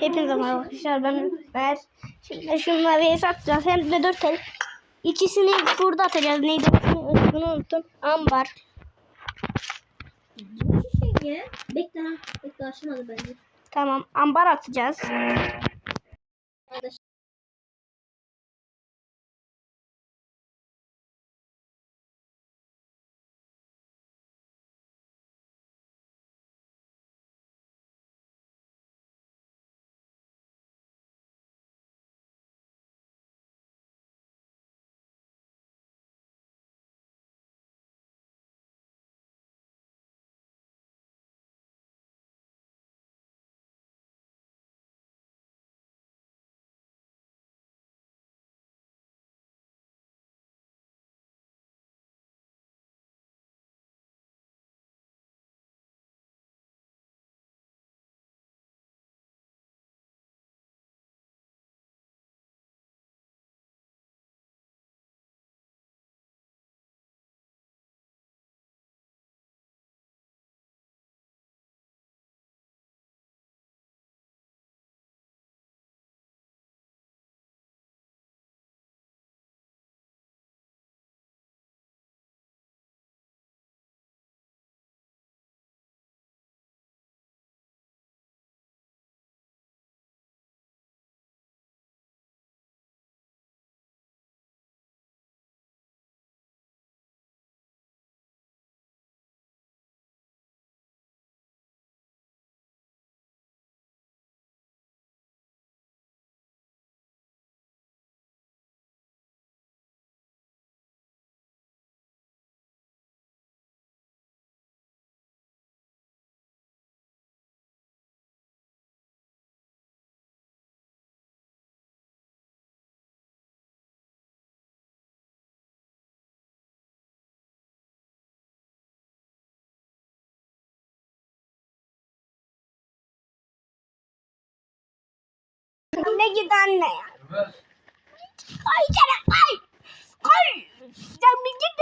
Hepinize merhaba arkadaşlar ben Ömer. Şimdi şunları satacağız. Hem de dört el. İkisini burada atacağız. Neydi? Bunu unuttum. Ambar. Şey. Bekle. Bekle açmadı bence. Tamam. Ambar atacağız. Arkadaş. Ne git anne ya. Evet. Ay canım ay. Ay. Sen bir git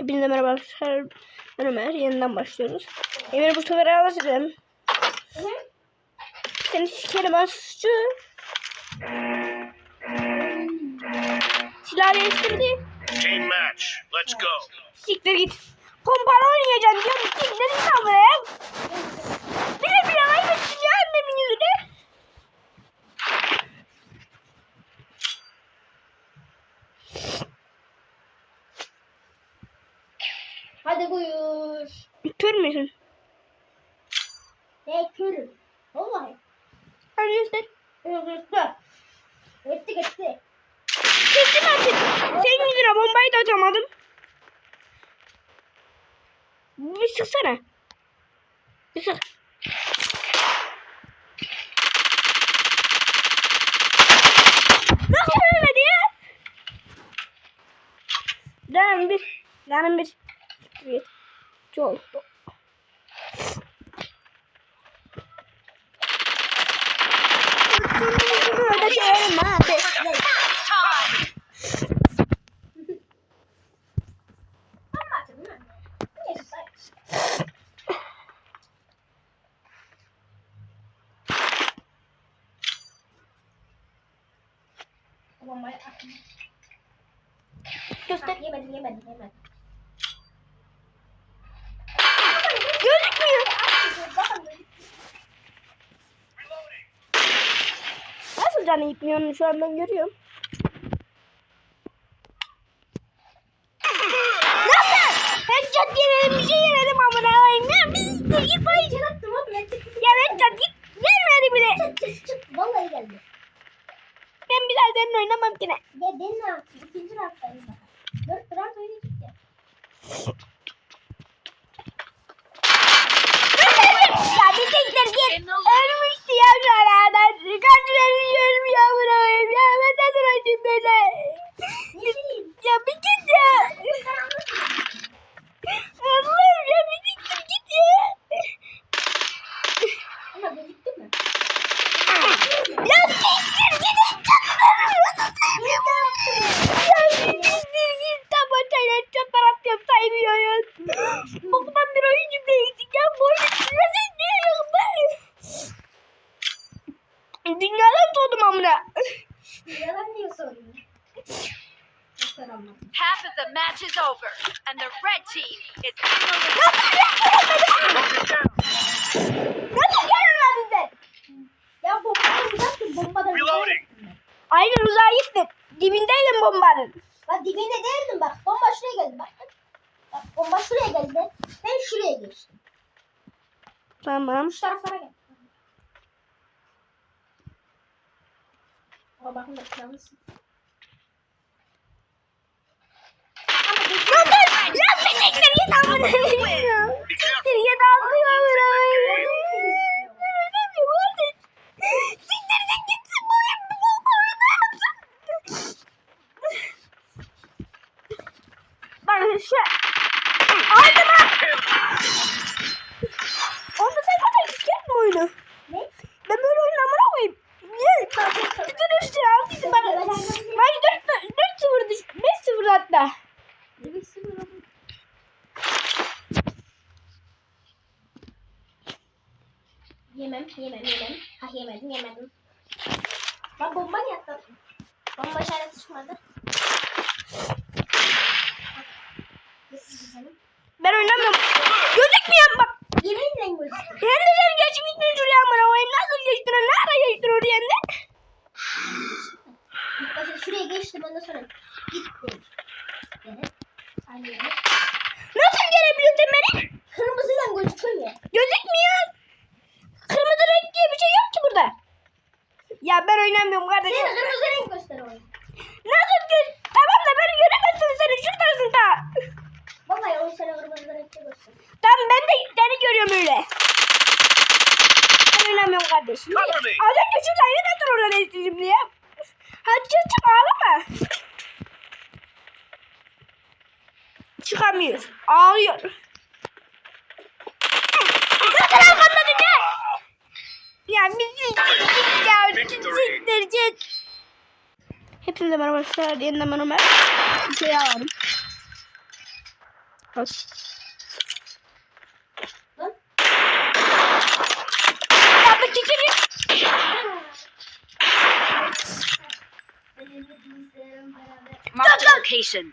Hepinize merhaba arkadaşlar. Ben Ömer. Yeniden başlıyoruz. Emir bu sefer alacağım. Seni sikerim asçı. Silah değiştirdi. Team match. Let's go. Siktir git. Pompalı oynayacağım diyorum. Siktir git amına. Bile bile kaybettim ya annemin yüzüne. Hadi buyur. Kör müsün? Ne körüm. Vallahi. Annesi. Öldürdü. Gitti gitti. Çektim artık. Senin yüzüne bombayı da atamadım. Bir sıksana. Bir sık. Nasıl ölmedi ya? Canım bir. Bir. Bir. Çok. Burada şey hadi. Anlatın lan. Neyse say. Bombayı attım. Göster. Ha, Yemedim yemedim yemedim. Gözükmüyor. Bakın Nasıl canı gitmiyor şu an ben görüyorum. Nasıl? Headshot yemedim bir şey yemedim amına koyayım. Ya biz de git bay. ben attım abi. Ben. Ya headshot git. Gelmedi bile. Çık çık çık. Vallahi geldi. Ben bir daha seninle oynamam ki ne. Ya ben ne yaptım? İkinci raftayım bak. Dört raft oynayacak ya. ya bir tekrar git. Ölmüştü ya şu aradan. Kaç veriyorum ya buraya. Ya ben nasıl öldüm böyle. Ya bir git ya. Allah'ım ya bir siktir git ya. Ama gözüktü mü? Ya siktir gidin çatlarım. Ya siktir git tabancayla çatlar atıyorum saymıyoruz. Boktan bir oyuncu değilsin ya. Bu oyunu çözün diye yok ben. Dünyadan soğudum amına. Yalan niye soruyorsun? Yok anlamadım. Half of the match is over, and the red team is in the lead. Nasıl gelmedin sen? Ya bombadan uzaktım. Bombadan Reloading. uzaktım. Aynen uzağa gittin. Dibindeydim bombanın. Bak dibinde değildim bak. Bomba şuraya geldi bak. Bak bomba şuraya geldi. Ben şuraya geçtim. Tamam. Şu taraflara gel. Ama bakın da planlısın. Lan dur! Lan siktir git amına. Siktir git amına. Siktir git gitsin bu Bak şu lan! Mi oyunu? Ne? Ben böyle oyunu amına koyayım. Niye? Bütün üstüne aldıydım bana. Maç 4 4 0 5 0 hatta. Yemem, yemem, yemem. Ha yemedim, yemedim. Bak bomba niye atladın? Bomba işareti çıkmadı. Ben oynamıyorum. Gözükmüyor bak. Yeminle gözüktü. Hem de sen geçmiştin şuraya amına koyayım. Nasıl geçtin? o? Nerede geçtin oraya hem de? İlk başta şuraya geçtim ondan sonra gittim. Evet. Aynı yere. Nasıl görebiliyorsun beni? Kırmızıyla gözüküyor. Gözükmüyor. Kırmızı renk diye bir şey yok ki burada. Ya ben oynamıyorum kardeşim. Senin kırmızı renk göster oyunu. Nasıl göz? Tamam da beni göremezsin seni şuradasın ta. Vallahi oyun sana kırmızı renkte göster. Tamam ben de seni görüyorum öyle. Ben me. Az önce şurada yine dur orada değiştirdim diye. Hadi çık çık ağlama. Çıkamıyor. Ağlıyor. Nasıl arkamdadın ya? Ya bizi git ya. Siktir git. Hepinize merhaba arkadaşlar. Yeniden Ömer. Bir şey alalım. Al. Lan. Ya bu çekil. Marked a location.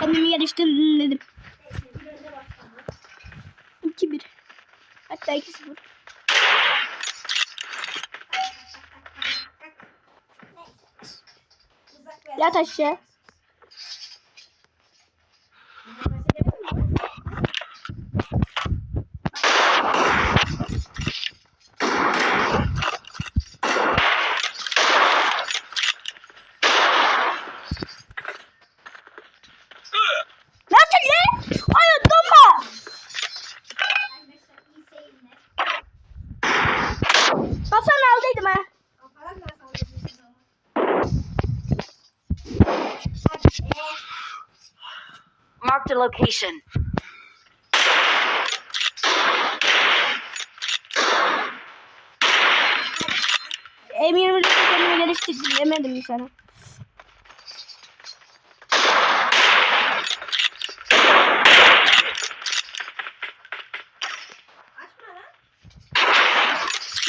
Kendimi geliştirdim dedim. 2-1. Hatta 2-0. Yat aşağı. Location. M24'ü kendimi geliştirdim demedim mi sana?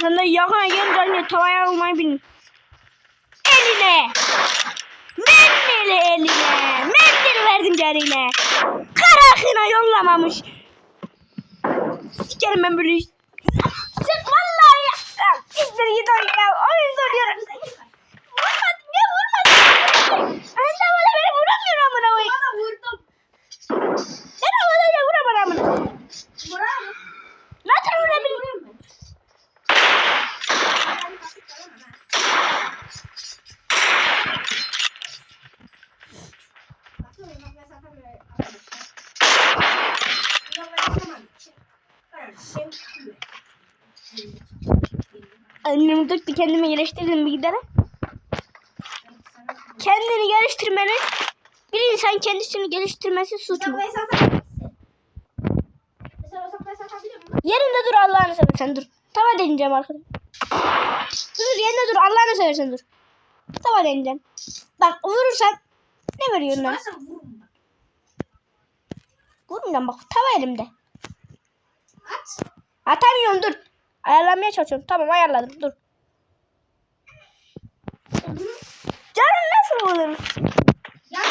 Sen de yakına gelince tavaya almayı bilin. Eline! Mendili eline! Mendil verdim derine! Karakına yollamamış. Sikerim ben böyle. Sık vallahi ya. İzleri git oyun ya. Oyun soruyorum. Vurmadın ya vurmadın. Anne bana beni vuramıyor amına koyayım. Bana vurdum. Ben havadayla vuramam amına. Bravo. Nasıl vurabilirim? Annem döktü kendimi geliştirdim bir gidere. Kendini geliştirmenin bir insan kendisini geliştirmesi suç mu? Yerinde dur Allah'ını seversen dur. Tava deneyeceğim arkadaşım. Dur yerinde dur Allah'ını seversen dur. Tava deneyeceğim. Bak vurursan ne veriyorsun lan? Vurmayacağım bak tava elimde. Atamıyorum dur. Ayarlamaya çalışıyorum. Tamam ayarladım dur. Canım nasıl olur? Ya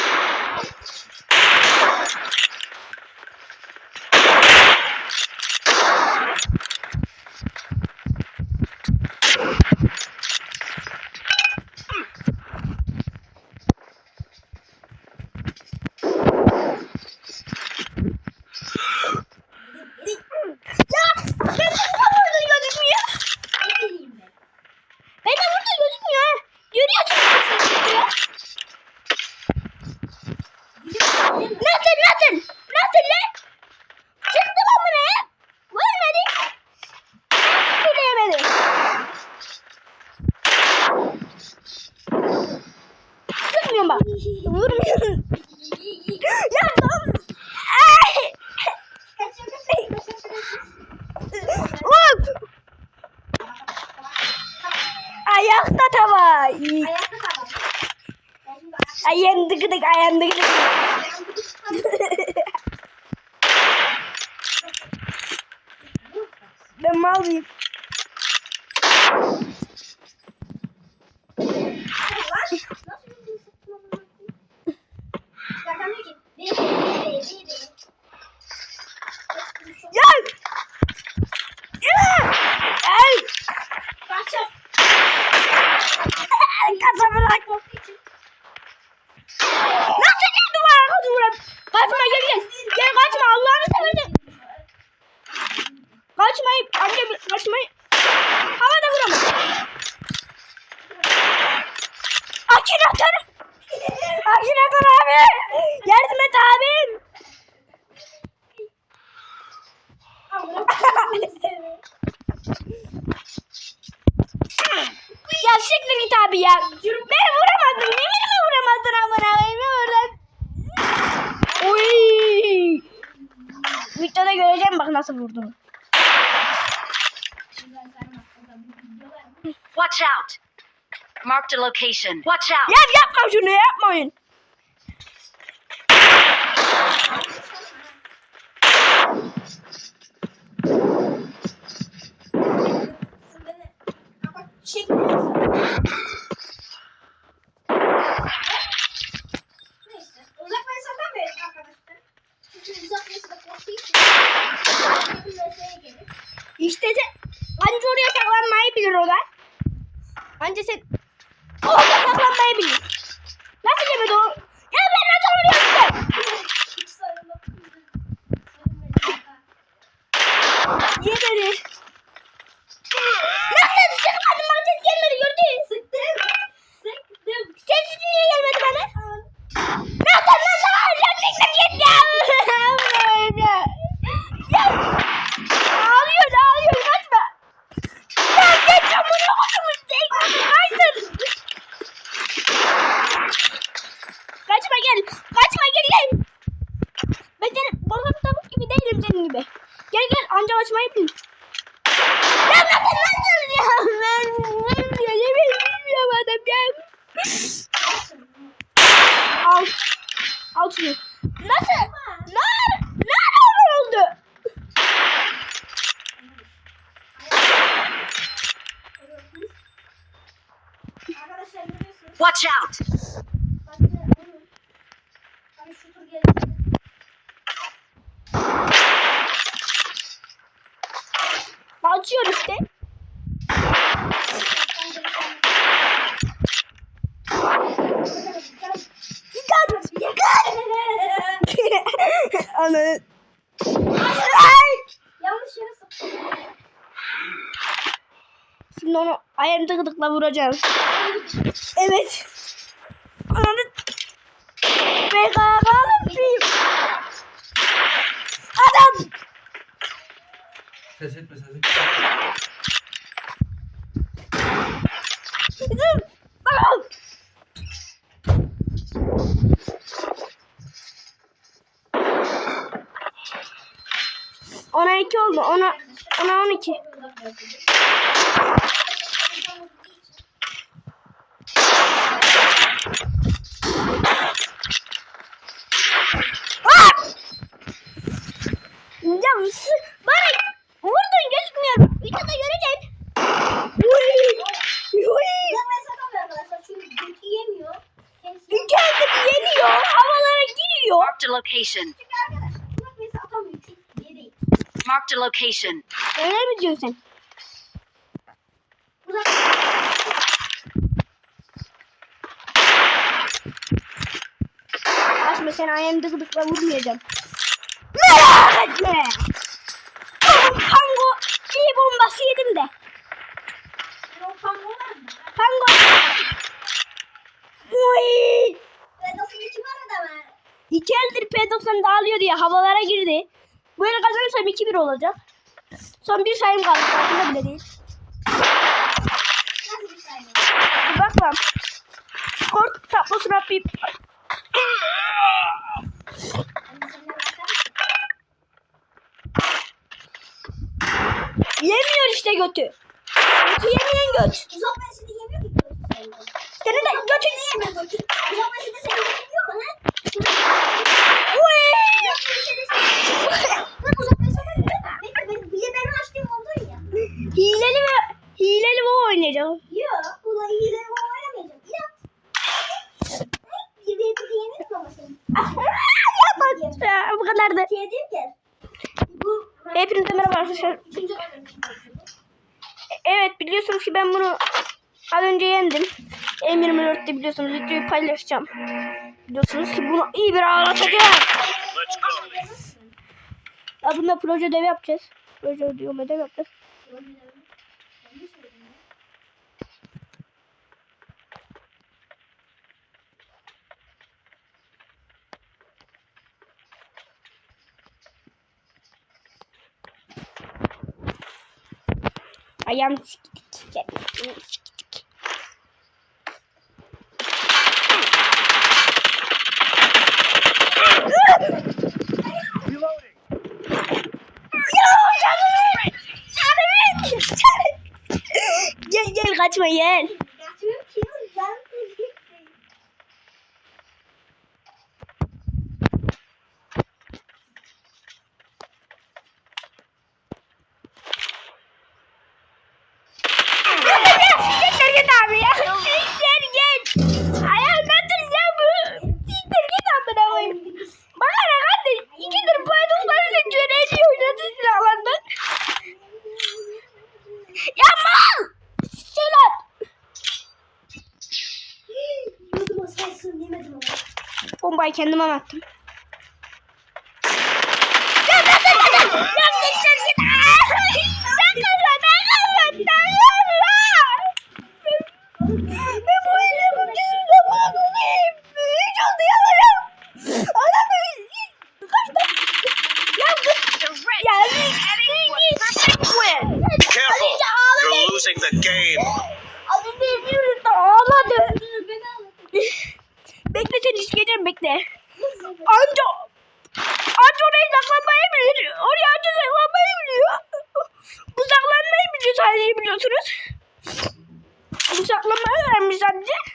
എന്തെങ്കിലും Watch out! Marked a location. Watch out! Ya yapma şunu yapmayın. Çekmiyorsun. beni. Watch out! Açıyor işte. Yıkan. Yıkan. Anı. Ay. Yanlış yere sıktım. Şimdi onu ayağını tıkıdıkla vuracağım. Evet. Ananı. PKK'lı bir. Adam. Ses etme ses etme. Dur. Adam. Ona iki oldu. Ona ona on iki. Ah! Ya sı- bana vurdun gözükmüyor. Videoda göreceğim. Uy! Uy! Uzak mesafe arkadaşlar çünkü götü yemiyor. Kendisi Kendini yeniyor. Havalara giriyor. Marked a location. Çünkü arkadaşlar uzak mesafe atamıyor çünkü yeri. Marked a location. Öyle mi diyorsun sen? Uzak Kaçma sen ayağını dıkıdıkla vurmayacağım. Merak etme. P90 dağılıyor diye havalara girdi. Böyle kazanırsam 2-1 olacak. Son bir sayım kaldı. Farkında bile değil. Nasıl bir şey? Bir bak lan. Skor tablosuna bir... Yemiyor işte götü. Götü yemeyen göt. Uzak mesafe yemiyor ki götü. Senin de götün... yemiyor götü. Uzak mesafe senin götün yiyor mu ha? Uy. Bak uzak mesafe Bekle ben bile benim açtığım oldu ya. Hileli ve hileli bu oynayacağım. Yok. Ulan iyi de bu oynamayacağım. İnat. Bir bir bir yenir mi ama senin? Yapma. Ya, Bu kadardı. Yedim gel. Bu Hepinize merhaba arkadaşlar. Evet biliyorsunuz ki ben bunu az önce yendim. M24'te biliyorsunuz videoyu paylaşacağım. Biliyorsunuz ki bunu iyi bir ağlatacağım. Bunda proje ödevi yapacağız. Proje ödüyorum ödev yapacağız. Ayağım siktik. Kendimi siktik. Reloading. Ya canım! Canım! Canım! Gel gel kaçma gel. Yemedim onu. Bombayı kendime attım. Saklanmayı öğrenmiş